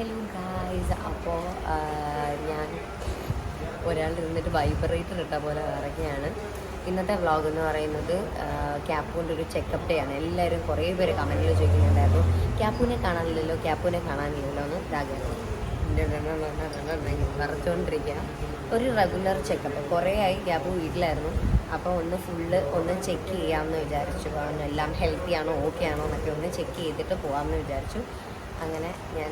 Hello guys അപ്പോൾ ഞാൻ ഒരാൾ ഇരുന്നിട്ട് വൈബ്രേറ്റർ ഇട്ട പോലെ ഇറങ്ങിയാണ്. ഇന്നത്തെ വ്ളോഗ് എന്ന് പറയുന്നത് ക്യാപ്പൂന്റെ ഒരു ചെക്കപ്പ് ഡേ ആണ്. എല്ലാവരും കുറേ പേര് കമന്റിൽ ചോദിക്കുന്നുണ്ടായിരുന്നു ക്യാപ്പൂനെ കാണാനില്ലല്ലോ? ക്യാപ്പൂനെ കാണാനില്ലല്ലോ? എന്ന് ഇതാകുന്നു നിറച്ചുകൊണ്ടിരിക്കുക ഒരു റെഗുലർ ചെക്കപ്പ് കുറേ ആയി ക്യാപ്പ് വീട്ടിലായിരുന്നു. അപ്പോൾ ഒന്ന് ഫുള്ള് ഒന്ന് ചെക്ക് ചെയ്യാമെന്ന് വിചാരിച്ചു. കാരണം എല്ലാം ഹെൽത്തി ആണോ? ഓക്കെ ആണോ? എന്നൊക്കെ ഒന്ന് ചെക്ക് ചെയ്തിട്ട് പോകാമെന്ന് വിചാരിച്ചു. അങ്ങനെ ഞാൻ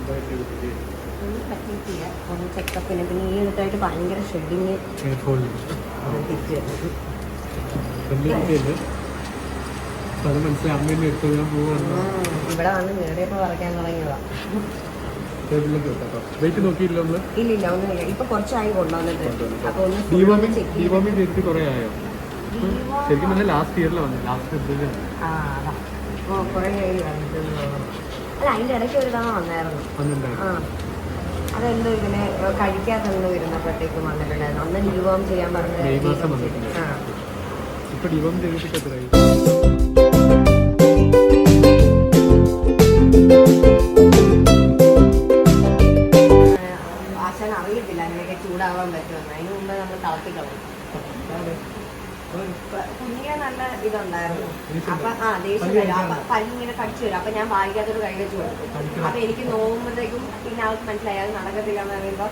ഒന്നും ഷെഡിങ് വെയിറ്റ് കുറച്ചായി ശരിക്കും ലാസ്റ്റ് ഇയറിലാണ് ലാസ്റ്റ് ഇയർ ആ ആയി അല്ല അതിന്റെ ഇടയ്ക്ക് ഒരു തവണ വന്നായിരുന്നു. ആ. അതെന്തോ ഇങ്ങനെ കഴിക്കാത്തെന്തോ ഇരുന്നപ്പോഴത്തേക്കും വന്നിട്ടുണ്ടായിരുന്നു. അന്ന് ഡിവോം ചെയ്യാൻ. ചെയ്തു. ആ. ഇപ്പൊ ഡിവോം ചെയ്തിട്ട് എത്രയായി അറിയത്തില്ല അങ്ങനെയൊക്കെ ചൂടാവാൻ പറ്റുമെന്ന്. അതിന് മുമ്പ് നമ്മൾ തളർത്തിക്കളയും കുഞ്ഞിനെ നല്ല ഇതുണ്ടായിരുന്നു. അപ്പൊ ആ ദേഷ്യം വരും. അപ്പൊ പല്ല് ഇങ്ങനെ കടിച്ചു വരും. അപ്പൊ ഞാൻ വായിക്കാത്തൊരു കൈ വെച്ച് കൊടുക്കും അപ്പൊ എനിക്ക് നോക്കുമ്പോഴത്തേക്കും പിന്നെ അവർക്ക് മനസ്സിലായി അത് നടക്കത്തില്ല എന്ന് പറയുമ്പോ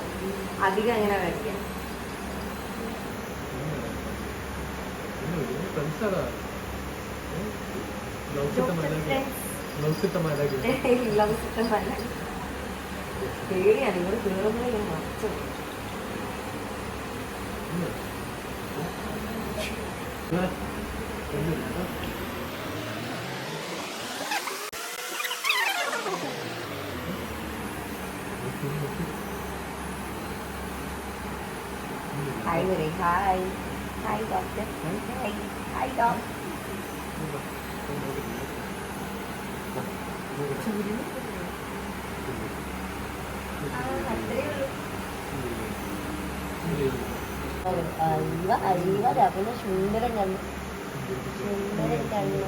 അധികം അങ്ങനെ വരയ്ക്കും പേടിയാണ്. ഇവിടെ ഇട്ട മാലാഖ ഗ്ലൗസ് ഇട്ട മാലാഖ പേടിയാണ് ഇവിടെ കയറുമ്പോഴേ മറച്ചു ഹായ് വരെ ഹായ് ഹായ് ഡോക്ടർ അരിവ അയ്യ രാവിലെ സുന്ദരം കണ്ണു സുന്ദരം കണ്ണു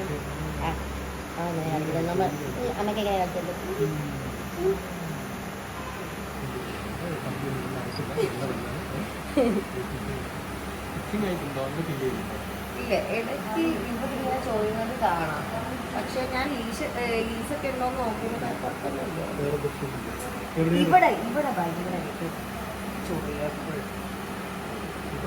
ആ അങ്ങനെ കളിക്കുന്നത് നമ്മൾ അമ്മയ്ക്ക് എങ്ങനെ കളിച്ചത് ഇല്ല ഇടയ്ക്ക് ഇവരിങ്ങനെ ചോദിക്കുന്നത് കാണാം. പക്ഷെ ഞാൻ ലീസ് ലീസൊക്കെ വേറെ പ്രശ്നമില്ല. എവിടെ ഇവിടെ ഇവിടെ ഭയങ്കരമായിട്ട് ചൊറിയ ക്ലോസ് ചെയ്യാൻ ആരെങ്കിലും കിട്ടുമോ ക്ലോസ് ചെയ്യാൻ ആരെങ്കിലും കിട്ടുമോ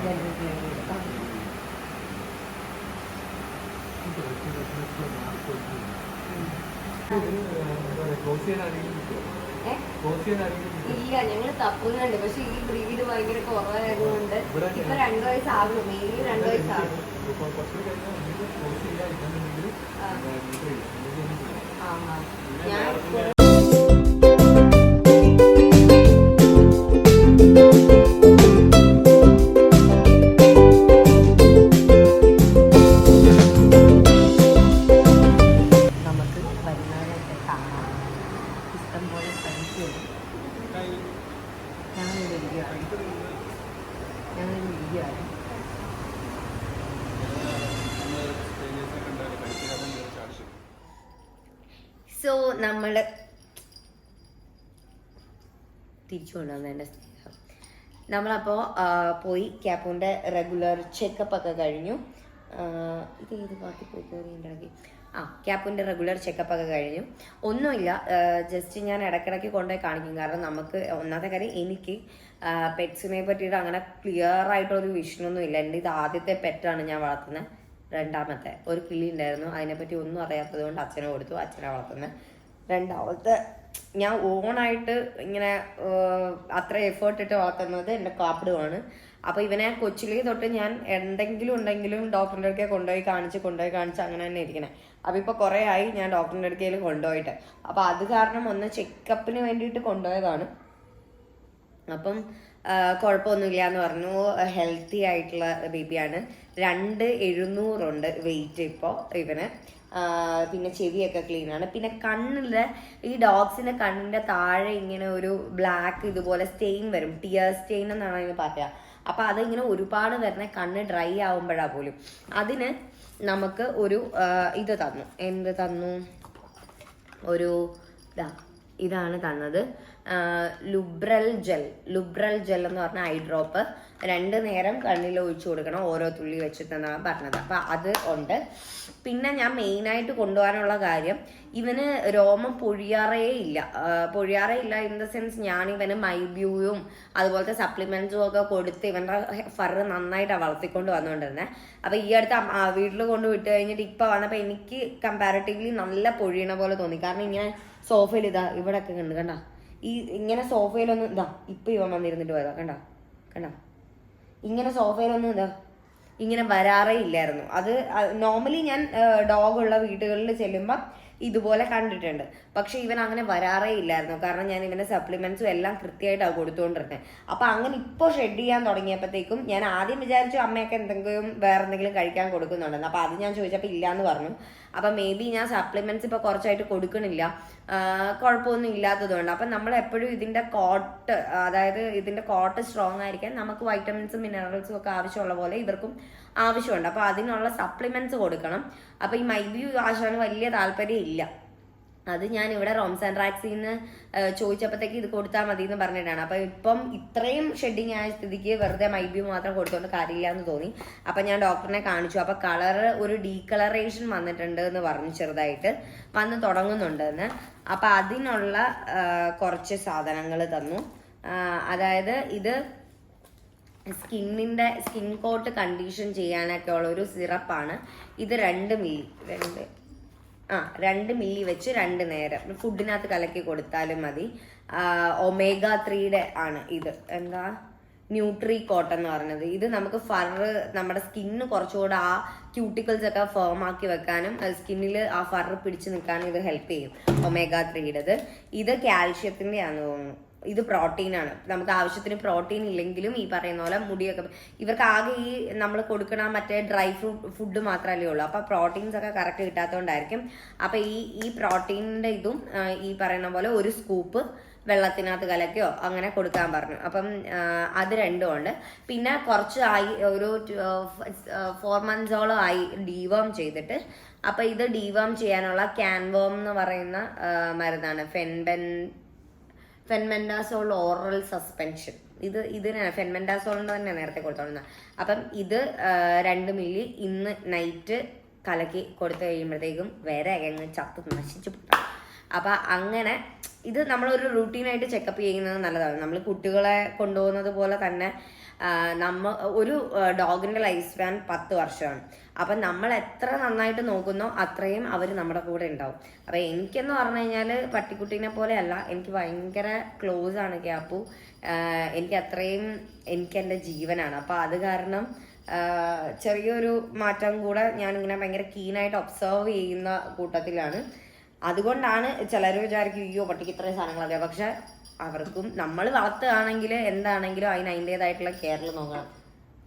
ഇല്ല ഞങ്ങൾ തപ്പുന്നുണ്ട്. പക്ഷെ ഈ ബ്രീഡ് ഭയങ്കര കുറവായതുകൊണ്ട് ഇപ്പൊ രണ്ടു വയസ്സാകും മെയിൻ രണ്ടു വയസ്സാകും ഇപ്പൊ സോ നമ്മൾ തിരിച്ചു കൊണ്ടുവന്നതിന്റെ സ്നേഹം. നമ്മളപ്പോൾ പോയി ക്യാപ്പൂന്റെ റെഗുലർ ചെക്കപ്പ് ഒക്കെ കഴിഞ്ഞു. ഇത് ഏത് പാർട്ടി പോയി ഉണ്ടാക്കി ആ ക്യാപ്പിന്റെ റെഗുലർ ചെക്കപ്പ് ഒക്കെ കഴിഞ്ഞു. ഒന്നുമില്ല ജസ്റ്റ് ഞാൻ ഇടയ്ക്കിടയ്ക്ക് കൊണ്ടുപോയി കാണിക്കും. കാരണം നമുക്ക് ഒന്നാമത്തെ കാര്യം എനിക്ക് പെറ്റ്സിനെ പറ്റിയിട്ട് അങ്ങനെ ക്ലിയർ ആയിട്ടൊരു വിഷനൊന്നും ഇല്ല എന്റെ ഇത് ആദ്യത്തെ പെറ്റാണ് ഞാൻ വളർത്തുന്നത് രണ്ടാമത്തെ. ഒരു കിളി ഉണ്ടായിരുന്നു. അതിനെപ്പറ്റി ഒന്നും അറിയാത്തത് കൊണ്ട് അച്ഛനെ കൊടുത്തു. അച്ഛനെ വളർത്തുന്നത് രണ്ടാമത്തെ ഞാൻ ഓണായിട്ട് ഇങ്ങനെ അത്ര എഫേർട്ട് ഇട്ട് വളർത്തുന്നത് എന്റെ കാപ്പിടുമാണ് അപ്പോൾ ഇവനെ കൊച്ചിലേ തൊട്ട് ഞാൻ എന്തെങ്കിലും ഉണ്ടെങ്കിലും ഡോക്ടറിന്റെ അടുക്കെ കൊണ്ടുപോയി കാണിച്ച് കൊണ്ടുപോയി കാണിച്ച് അങ്ങനെ തന്നെ ഇരിക്കണേ അപ്പോൾ ഇപ്പോൾ കുറേ ആയി ഞാൻ ഡോക്ടറിന്റെ അടുക്കയിൽ കൊണ്ടുപോയിട്ട്. അപ്പോൾ അത് കാരണം ഒന്ന് ചെക്കപ്പിന് വേണ്ടിയിട്ട് കൊണ്ടുപോയതാണ്. അപ്പം കുഴപ്പമൊന്നുമില്ല എന്ന് പറഞ്ഞു. ഹെൽത്തി ആയിട്ടുള്ള ബേബിയാണ് രണ്ട് എഴുന്നൂറുണ്ട് വെയിറ്റ് ഇപ്പോൾ ഇവന്. പിന്നെ ചെവിയൊക്കെ ക്ലീൻ ആണ്. പിന്നെ കണ്ണിലെ ഈ ഡോഗ്സിന്റെ കണ്ണിന്റെ താഴെ ഇങ്ങനെ ഒരു ബ്ലാക്ക് ഇതുപോലെ സ്റ്റെയിൻ വരും. ടിയർ സ്റ്റെയിൻ എന്നാണ് അതിന് പറയുക അപ്പൊ അതിങ്ങനെ ഒരുപാട് വരുന്ന കണ്ണ് ഡ്രൈ ആവുമ്പോഴാ പോലും. അതിന് നമുക്ക് ഒരു ഇത് തന്നു. എന്ത് തന്നു? ഒരു ഇതാ ഇതാണ് തന്നത്. ലുബ്രൽ ജെൽ ലുബ്രൽ ജെൽ എന്ന് പറഞ്ഞ ഐ ഡ്രോപ്പ് രണ്ട് നേരം കണ്ണിൽ ഒഴിച്ചു കൊടുക്കണം ഓരോ തുള്ളി വെച്ചിട്ടെന്നാണ് പറഞ്ഞത്. അപ്പം അത് ഉണ്ട്. പിന്നെ ഞാൻ മെയിനായിട്ട് കൊണ്ടുപോകാനുള്ള കാര്യം ഇവന് രോമം പൊഴിയാറേ ഇല്ല. പൊഴിയാറേ ഇല്ല ഇൻ ദ സെൻസ് ഞാൻ ഇവന് മൈബ്യൂയും അതുപോലത്തെ സപ്ലിമെന്റ്സും ഒക്കെ കൊടുത്ത് ഇവന്റെ ഫറ് നന്നായിട്ടാണ് വളർത്തിക്കൊണ്ട് വന്നുകൊണ്ടിരുന്നത് അപ്പൊ ഈ അടുത്ത് വീട്ടിൽ കൊണ്ട് വിട്ട് കഴിഞ്ഞിട്ട് ഇപ്പൊ വന്നപ്പോ എനിക്ക് കമ്പാരിറ്റീവ്ലി നല്ല പൊഴിയണ പോലെ തോന്നി. കാരണം ഇങ്ങനെ സോഫയിൽ ഇതാ ഇവിടെ ഒക്കെ കണ്ടു കണ്ട ഈ ഇങ്ങനെ സോഫയിലൊന്നും ഇതാ ഇപ്പൊ ഇവൻ വന്നിരുന്നിട്ട് പോയതാ കണ്ട? കണ്ട? ഇങ്ങനെ സോഫയിലൊന്നും ഇതാ ഇങ്ങനെ വരാറേ ഇല്ലായിരുന്നു. അത് നോർമലി ഞാൻ ഡോഗ് ഉള്ള വീടുകളിൽ ചെല്ലുമ്പോൾ ഇതുപോലെ കണ്ടിട്ടുണ്ട്. പക്ഷെ ഇവൻ അങ്ങനെ വരാറേ ഇല്ലായിരുന്നു. കാരണം ഞാൻ ഇവന്റെ സപ്ലിമെന്റ്സും എല്ലാം കൃത്യമായിട്ടാണ് കൊടുത്തുകൊണ്ടിരുന്നത് അപ്പൊ അങ്ങനെ ഇപ്പോൾ ഷെഡ് ചെയ്യാൻ തുടങ്ങിയപ്പോഴത്തേക്കും ഞാൻ ആദ്യം വിചാരിച്ചു അമ്മയൊക്കെ എന്തെങ്കിലും വേറെ എന്തെങ്കിലും കഴിക്കാൻ കൊടുക്കുന്നുണ്ടെന്ന്. അപ്പൊ അത് ഞാൻ ചോദിച്ചപ്പോൾ ഇല്ലാന്ന് പറഞ്ഞു. അപ്പൊ മേ ബി ഞാൻ സപ്ലിമെന്റ്സ് ഇപ്പോൾ കുറച്ചായിട്ട് കൊടുക്കണില്ല. കുഴപ്പമൊന്നും ഇല്ലാത്തതുകൊണ്ട്. അപ്പം നമ്മൾ എപ്പോഴും ഇതിന്റെ കോട്ട് അതായത് ഇതിന്റെ കോട്ട് സ്ട്രോങ് ആയിരിക്കാൻ നമുക്ക് വൈറ്റമിൻസും മിനറൽസും ഒക്കെ ആവശ്യമുള്ള പോലെ ഇവർക്കും ആവശ്യമുണ്ട്. അപ്പോൾ അതിനുള്ള സപ്ലിമെന്റ്സ് കൊടുക്കണം. അപ്പോൾ ഈ മൈബി ആശാന് വലിയ താല്പര്യം ഇല്ല അത് ഞാൻ ഇവിടെ റോംസ് ആൻഡ് റാക്സിൽ റാക്സിന്ന് ചോദിച്ചപ്പോഴത്തേക്ക് ഇത് കൊടുത്താൽ മതി എന്ന് പറഞ്ഞിട്ടാണ്. അപ്പൊ ഇപ്പം ഇത്രയും ഷെഡിങ് ആയ സ്ഥിതിക്ക് വെറുതെ മൈബ്യൂ മാത്രം കൊടുത്തോണ്ട് കാര്യമില്ല എന്ന് തോന്നി. അപ്പൊ ഞാൻ ഡോക്ടറിനെ കാണിച്ചു. അപ്പൊ കളർ ഒരു ഡീകളറേഷൻ വന്നിട്ടുണ്ട് എന്ന് പറഞ്ഞു ചെറുതായിട്ട്. വന്ന് തുടങ്ങുന്നുണ്ട് എന്ന് അപ്പൊ അതിനുള്ള കുറച്ച് സാധനങ്ങൾ തന്നു. അതായത് ഇത് സ്കിന്നിന്റെ സ്കിൻ കോട്ട് കണ്ടീഷൻ ചെയ്യാനൊക്കെ ഉള്ള ഒരു സിറപ്പാണ്. ഇത് രണ്ട് മില്ലി രണ്ട് ആ രണ്ട് മില്ലി വെച്ച് രണ്ട് നേരം. ഫുഡിനകത്ത് കലക്കി കൊടുത്താലും മതി. ഒമേഗ ത്രീയുടെ ആണ് ഇത്. എന്താ? ന്യൂട്രി കോട്ടൺ എന്ന് പറയുന്നത് ഇത് നമുക്ക് ഫർ നമ്മുടെ സ്കിന്ന് കുറച്ചുകൂടെ ആ ക്യൂട്ടിക്കിൾസ് ഒക്കെ ഫേം ആക്കി വെക്കാനും സ്കിന്നിൽ ആ ഫർ പിടിച്ചു നിൽക്കാനും ഇത് ഹെൽപ്പ് ചെയ്യും ഒമേഗ ത്രീയുടേത്. ഇത് കാൽഷ്യത്തിന്റെ ആണെന്ന് തോന്നുന്നു. ഇത് പ്രോട്ടീൻ ആണ് നമുക്ക് ആവശ്യത്തിന് പ്രോട്ടീൻ ഇല്ലെങ്കിലും ഈ പറയുന്ന പോലെ മുടിയൊക്കെ ഇവർക്ക് ആകെ ഈ നമ്മൾ കൊടുക്കണ മറ്റേ ഡ്രൈ ഫ്രൂട്ട് ഫുഡ് മാത്രമല്ലേ ഉള്ളൂ. അപ്പൊ പ്രോട്ടീൻസ് ഒക്കെ കറക്റ്റ് കിട്ടാത്തതുകൊണ്ടായിരിക്കും അപ്പൊ ഈ ഈ പ്രോട്ടീനിന്റെ ഇതും ഈ പറയുന്ന പോലെ ഒരു സ്കൂപ്പ് വെള്ളത്തിനകത്ത് കലക്കിയോ അങ്ങനെ കൊടുക്കാൻ പറഞ്ഞു. അപ്പം അത് രണ്ടും ഉണ്ട്. പിന്നെ കുറച്ച് ആയി ഒരു ഫോർ മന്ത്സോളം ആയി ഡീവേം ചെയ്തിട്ട് അപ്പൊ ഇത് ഡീവേം ചെയ്യാനുള്ള ക്യാൻവേം എന്ന് പറയുന്ന മരുന്നാണ്. Fenben fenbendazole oral suspension. ഇത് ഇതിനാണ് ഫെൻമെൻഡാസോളിന്റെ തന്നെ നേരത്തെ കൊടുത്തോളുന്നത് അപ്പം ഇത് രണ്ട് മില്ലി ഇന്ന് നൈറ്റ് കലക്കി കൊടുത്തു കഴിയുമ്പോഴത്തേക്കും വേറെ അങ്ങ് ചത്ത് നശിച്ചു പോകും അപ്പം അങ്ങനെ ഇത് നമ്മളൊരു റൂട്ടീനായിട്ട് ചെക്കപ്പ് ചെയ്യുന്നത് നല്ലതാണ്. നമ്മൾ കുട്ടികളെ കൊണ്ടുപോകുന്നത് പോലെ തന്നെ നമ്മ ഒരു ഡോഗിന്റെ ലൈഫ് സ്പാൻ പത്ത് വർഷമാണ്. അപ്പം നമ്മൾ എത്ര നന്നായിട്ട് നോക്കുന്നോ അത്രയും അവർ നമ്മുടെ കൂടെ ഉണ്ടാവും. അപ്പം എനിക്കെന്ന് പറഞ്ഞു കഴിഞ്ഞാൽ പട്ടിക്കുട്ടീനെ പോലെയല്ല എനിക്ക് ഭയങ്കര ക്ലോസ് ആണ് ക്യാപ്പു. എനിക്ക് അത്രയും എനിക്ക് എന്റെ ജീവനാണ്. അപ്പം അത് കാരണം ചെറിയൊരു മാറ്റം കൂടെ ഞാനിങ്ങനെ ഭയങ്കര കീനായിട്ട് ഒബ്സർവ് ചെയ്യുന്ന കൂട്ടത്തിലാണ്. അതുകൊണ്ടാണ് ചിലർ വിചാരിക്കും അയ്യോ പട്ടിക്ക് ഇത്രയും സാധനങ്ങളൊക്കെ. പക്ഷെ അവർക്കും നമ്മൾ വളർത്തുകയാണെങ്കിൽ എന്താണെങ്കിലും അതിന് അതിന്റെതായിട്ടുള്ള കെയറിൽ നോക്കണം.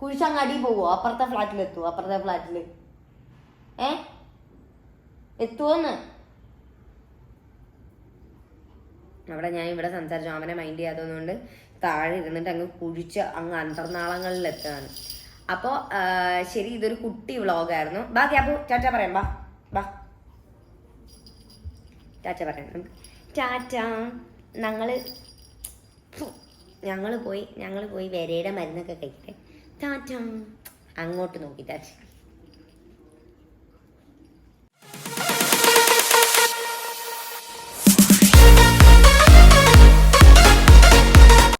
കുഴിച്ചങ്ങാടി പോവോ? അപ്പുറത്തെ ഫ്ലാറ്റിൽ എത്തുമോ അപ്പുറത്തെ ഫ്ലാറ്റിൽ ഏ? എത്തുവോന്ന്? അവിടെ ഞാൻ ഇവിടെ സംസാരിച്ചു. അവനെ മൈൻഡ് ചെയ്യാത്തതുകൊണ്ട് താഴെ ഇരുന്നിട്ട് അങ്ങ് കുഴിച്ച് അങ്ങ് അന്തർനാളങ്ങളിൽ എത്തുകയാണ്. അപ്പോൾ ശരി ഇതൊരു കുട്ടി വ്ളോഗായിരുന്നു ബാക്കി അപ്പോൾ ചാറ്റ പറയാം ബാ. ടാറ്റ പറയണം. ടാറ്റ ഞങ്ങൾ ഞങ്ങൾ പോയി ഞങ്ങൾ പോയി വരയുടെ മരുന്നൊക്കെ കഴിക്കട്ടെ. ടാറ്റ അങ്ങോട്ട് നോക്കി ടാറ്റ.